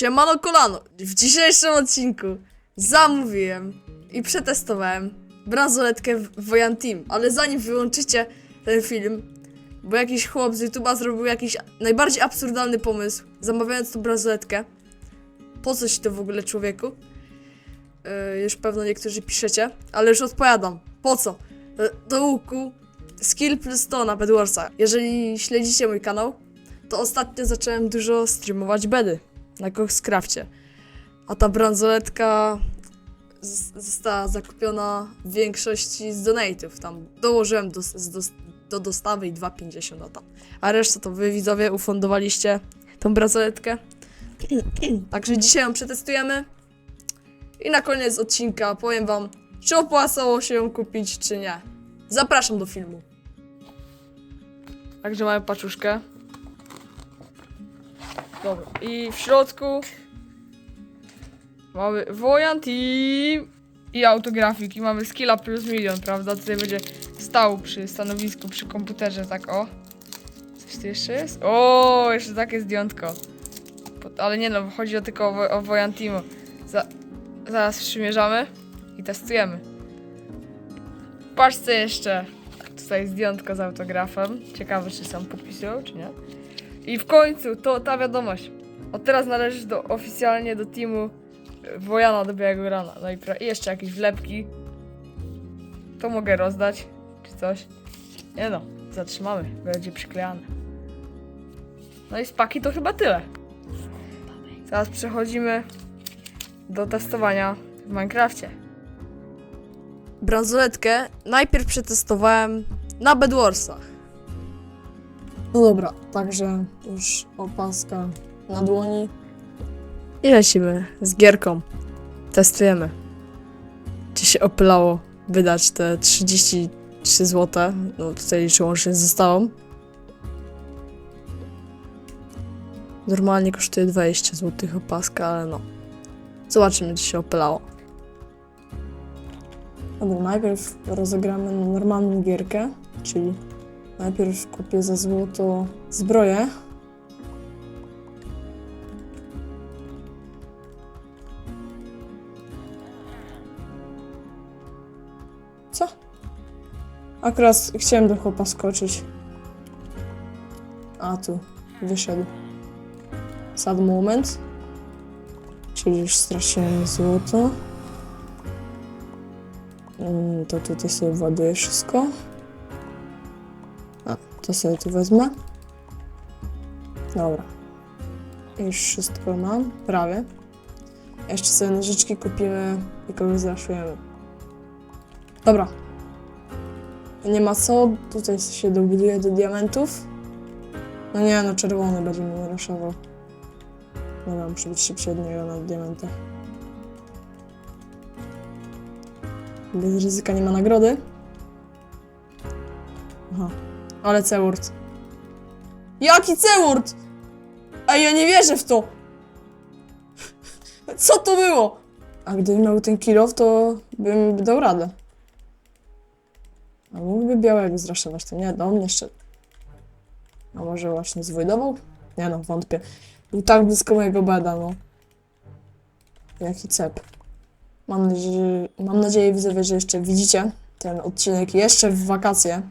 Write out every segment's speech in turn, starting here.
Siemano kolano. W dzisiejszym odcinku zamówiłem i przetestowałem bransoletkę Wojan Team, ale zanim wyłączycie ten film, bo jakiś chłop z YouTube'a zrobił jakiś najbardziej absurdalny pomysł, zamawiając tą bransoletkę. Po co ci to w ogóle człowieku? Yy, już pewno niektórzy piszecie, ale już odpowiadam. Po co? Yy, Do łuku skill plus 100 na Bedwarsa. Jeżeli śledzicie mój kanał, to ostatnio zacząłem dużo streamować bedy na Coxcrafcie. A ta bransoletka została zakupiona w większości z donate'ów. Tam dołożyłem do, do, do dostawy i 2,50 na tam. A resztę to wy widzowie ufundowaliście tą bransoletkę. Także dzisiaj ją przetestujemy. I na koniec odcinka powiem wam, czy opłacało się ją kupić, czy nie. Zapraszam do filmu. Także mamy paczuszkę. Dobra. I w środku mamy Wojant i, i autografik. I mamy skilla plus milion, prawda? Tutaj będzie stał przy stanowisku, przy komputerze, tak o. Coś tu jeszcze jest? O, jeszcze takie zdjątko. Ale nie no, chodzi o tylko o, o Wojantimo. Za, zaraz przymierzamy i testujemy. Patrzcie jeszcze. Tutaj zdjątko z autografem. Ciekawe, czy sam podpisują, czy nie. I w końcu to ta wiadomość. Od teraz należysz do, oficjalnie do teamu e, Wojana do Białego Rana. No i, pra- i jeszcze jakieś wlepki. To mogę rozdać, czy coś. Nie no, zatrzymamy. Będzie przyklejane. No i z paki to chyba tyle. Teraz przechodzimy do testowania w Minecrafcie. Bransoletkę najpierw przetestowałem na Bedwarsach. No dobra, także już opaska na dłoni. I lecimy z gierką. Testujemy. Czy się opylało wydać te 33 zł. No tutaj liczę łącznie ze stałą. Normalnie kosztuje 20 zł opaska, ale no. Zobaczymy, czy się opylało. Dobra, najpierw rozegramy normalną gierkę, czyli najpierw kupię za złoto zbroję. Co? Akurat chciałem do chłopa skoczyć. A tu, wyszedł. Sad moment. Czyli już straciłem złoto. Mm, To tutaj sobie właduję wszystko. To sobie tu wezmę. Dobra. Już wszystko mam, prawie. Jeszcze sobie nożyczki kupimy i kogoś zraszujemy. Dobra. Nie ma co, tutaj się dobuduję do diamentów. No nie, no czerwony będzie mnie raszował. Dobra, muszę być szybciej od niego na diamentach. Bez ryzyka nie ma nagrody. Aha. Ale Cewurt. Jaki Cewurt? Ej, ja nie wierzę w to! Co to było? A gdybym miał ten kilof, to bym dał radę. A mógłby białego zraszować, to nie, do mnie szedł. A może właśnie zwojdował? Nie no, wątpię. Był tak blisko mojego beda, no. Jaki cep. Mam nadzieję, mam nadzieję widzowie, że jeszcze widzicie ten odcinek jeszcze w wakacje.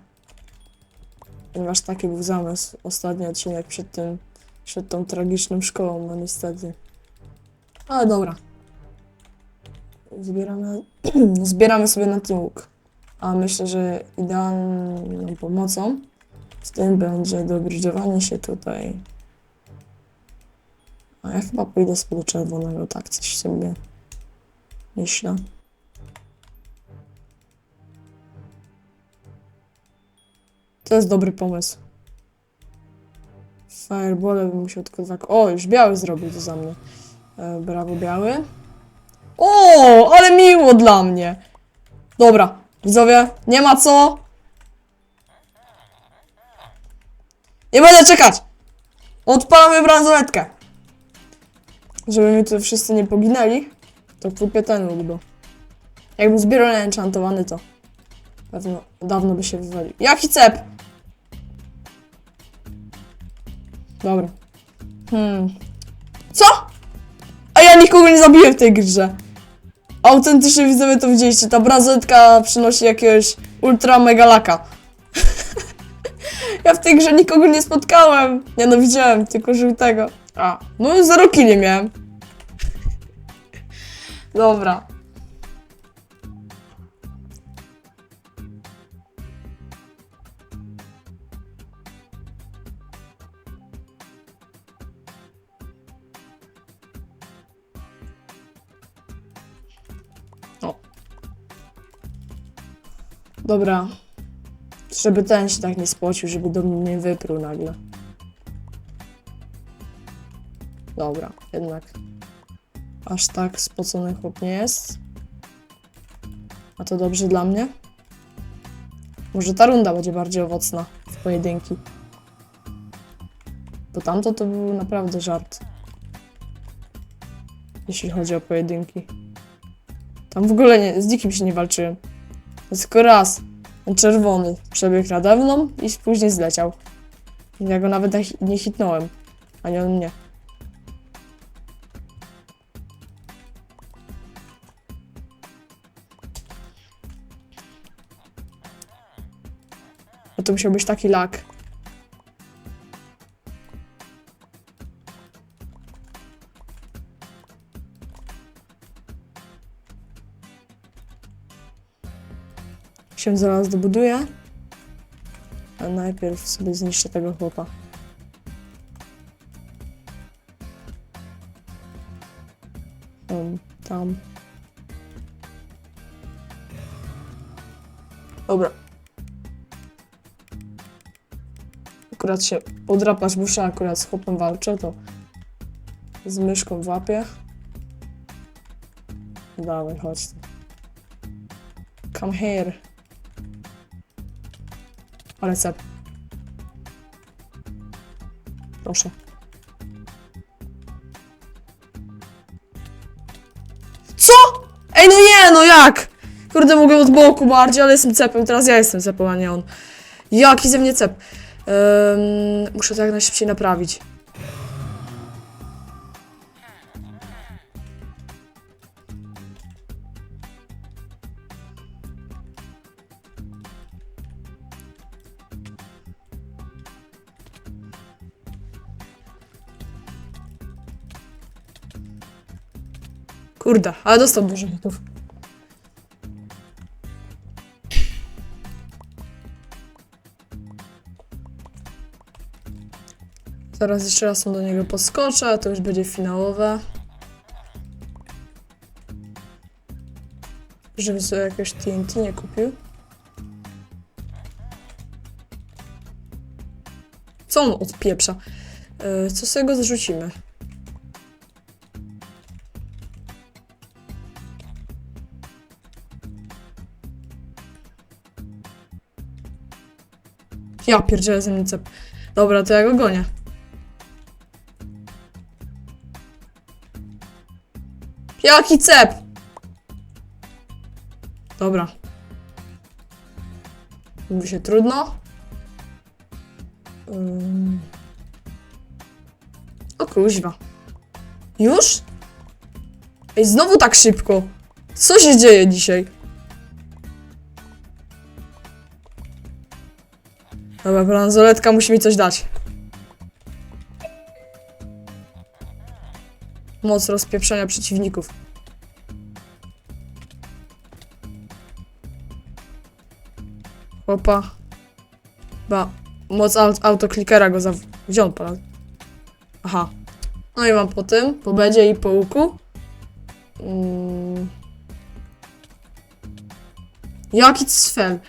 Ponieważ taki był zamysł. Ostatni odcinek przed tym, przed tą tragiczną szkołą, no niestety. Ale dobra. Zbieramy, zbieramy sobie na ten łuk. A myślę, że idealną pomocą w tym będzie dobridżowanie się tutaj. A ja chyba pójdę sobie do czerwonego, tak coś sobie myślę. To jest dobry pomysł. Fireball bym musiał tylko dwa... O, już biały zrobił to za mnie. E, brawo, biały. O, ale miło dla mnie. Dobra, widzowie, nie ma co. Nie będę czekać. Odpalamy bransoletkę. Żeby mi tu wszyscy nie poginęli, to ten łuk, bo jakbym zbierał enchantowany, to pewno dawno by się wywalił. Jaki cep? Dobra. Hmm. Co? nikogo nie zabiję w tej grze. Autentycznie widzowie to widzieliście, ta bransoletka przynosi jakiegoś ultra mega laka. ja w tej grze nikogo nie spotkałem. Nie no, widziałem tylko żółtego. A, no zero killi miałem. Dobra. Dobra. Żeby ten się tak nie spocił, żeby do mnie nie wypruł nagle. Dobra, jednak. Aż tak spocony chłop nie jest. A to dobrze dla mnie. Może ta runda będzie bardziej owocna w pojedynki. Bo tamto to był naprawdę żart. Jeśli chodzi o pojedynki. Tam w ogóle nie, z nikim się nie walczyłem. Tylko raz. Czerwony przebiegł nade mną i później zleciał. Ja go nawet nie hi- nie hitnąłem. Ani on mnie. No to musiał być taki lak. Się zaraz dobuduję. A najpierw sobie zniszczę tego chłopa. On tam. Dobra. Akurat się podrapać muszę, akurat z chłopem walczę, to z myszką łapie. Dawaj, chodź. Come here. Ale cep. Proszę. Co? Ej, no nie, no jak? Kurde, mogę od boku bardziej, ale jestem cepem. Teraz ja jestem cepem, a nie on. Jaki ze mnie cep? Ym, muszę to jak najszybciej naprawić. Kurde, ale dostał dużo hitów. Zaraz jeszcze raz do niego podskoczę, to już będzie finałowe. Żeby sobie jakieś TNT nie kupił. Co on odpieprza? Yy, co sobie go zrzucimy? Ja pierdzielę ze mnie cep. Dobra, to ja go gonię. Jaki cep? Dobra. Mówi się trudno. Ym. O kuźwa. Już? Ej, znowu tak szybko. Co się dzieje dzisiaj? Dobra, bransoletka musi mi coś dać. Moc rozpieprzenia przeciwników. Chłopa. Ba. Moc aut autoklikera go za... Gdzie on? Aha. No i mam po tym, po bedzie i po łuku. Mm. Jaki cfel.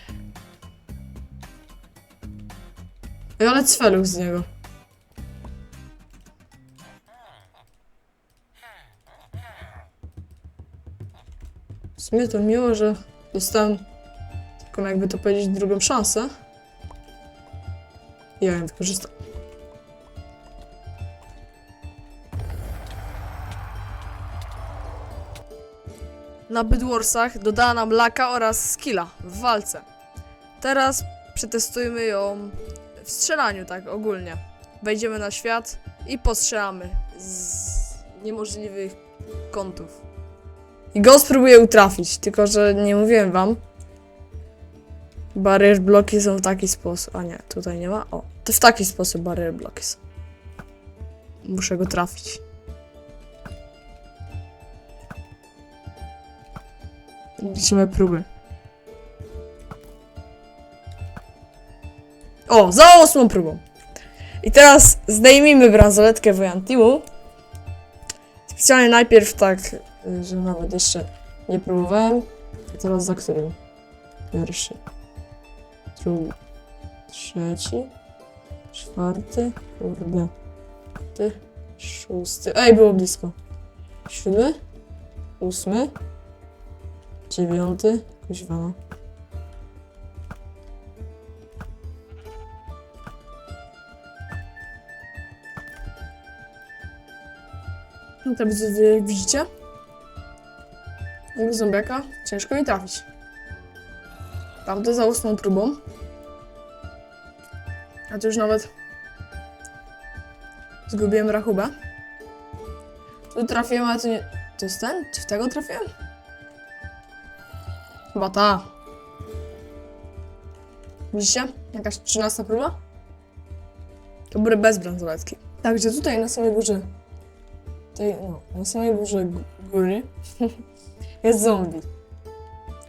Ej, ale cfeluch z niego. W sumie to miło, że dostałem taką jakby to powiedzieć drugą szansę. Ja ją wykorzystam. Na Bydwarsach dodała nam laka oraz skilla w walce. Teraz przetestujmy ją w strzelaniu, tak ogólnie. Wejdziemy na świat i postrzelamy z niemożliwych kątów. I go spróbuję utrafić, tylko że nie mówiłem wam. Barrier bloki są w taki sposób. A nie, tutaj nie ma. O, to w taki sposób barrier bloki są. Muszę go trafić. Liczymy próby. O, za ósmą próbą. I teraz zdejmijmy bransoletkę Voyantimu. Specjalnie najpierw tak, y, że nawet jeszcze nie próbowałem. A teraz za którym? Pierwszy, drugi, trzeci, czwarty, kurde, piąty, szósty. Ej, było blisko. Siódmy, ósmy, dziewiąty, kuźwa no. Widzę, wy widzicie? Jak zombiaka ciężko mi trafić. Prawda za ósmą próbą. A to już nawet zgubiłem rachubę. Tu trafiłem, ale to nie... To jest ten? Czy w tego trafiłem? Chyba ta. Widzicie? Jakaś trzynasta próba? To były bez bransoletki. Także tutaj na samej górze tej, no, na samej górze góry jest zombie.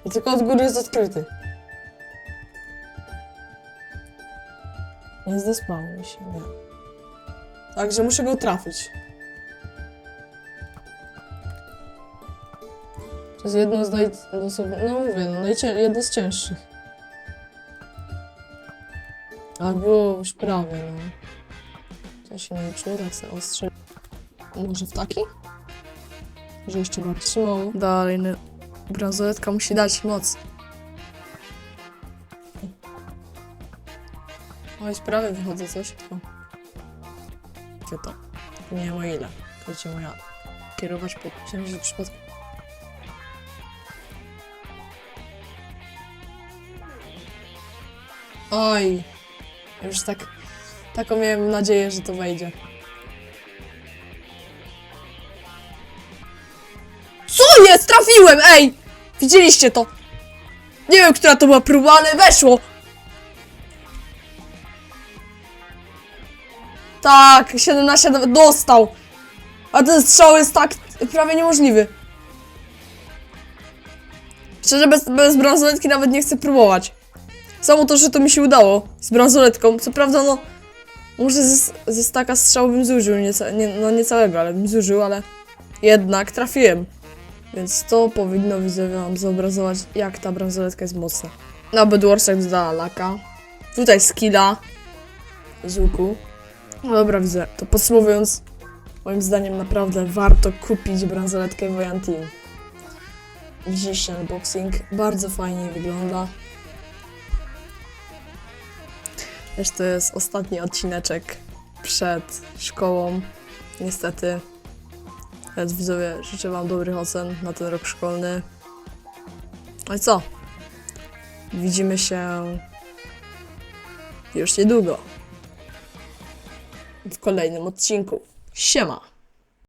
I tylko od góry jest odkryty. Nie zdespał mi się, nie. Także muszę go trafić. To jest jedno z naj... dosłownie- No mówię, no jedno z cięższych. A było już prawie, no. To się czuję, tak sobie ostrze. Może w taki? Że jeszcze bardziej trzymało. Dalej, no. Bransoletka musi dać moc. Oj, prawie wychodzę coś, tylko... Gdzie to? Nie wiem o ile. Chodzi moja... Kierować pod... Że przypadku... Oj! Już tak... Taką miałem nadzieję, że to wejdzie. Co jest? Trafiłem, ej! Widzieliście to? Nie wiem, która to była próba, ale weszło! Tak, 7 na 7 dostał! A ten strzał jest tak prawie niemożliwy. Szczerze, bez, bez bransoletki nawet nie chcę próbować. Samo to, że to mi się udało z bransoletką. Co prawda, no... Może ze, ze staka strzału bym zużył, nie, ca- nie, no nie całego, ale bym zużył, ale... Jednak trafiłem. Więc to powinno widzowie wam zobrazować, jak ta bransoletka jest mocna. Na Bedwarsach dodała laka. Tutaj skilla. Z łuku. No dobra, widzę. To podsumowując, moim zdaniem naprawdę warto kupić bransoletkę Voyan Team. Widzieliście unboxing. Bardzo fajnie wygląda. Też to jest ostatni odcineczek przed szkołą. Niestety. Więc widzowie, życzę wam dobrych ocen na ten rok szkolny. No i co? Widzimy się już niedługo. W kolejnym odcinku. Siema!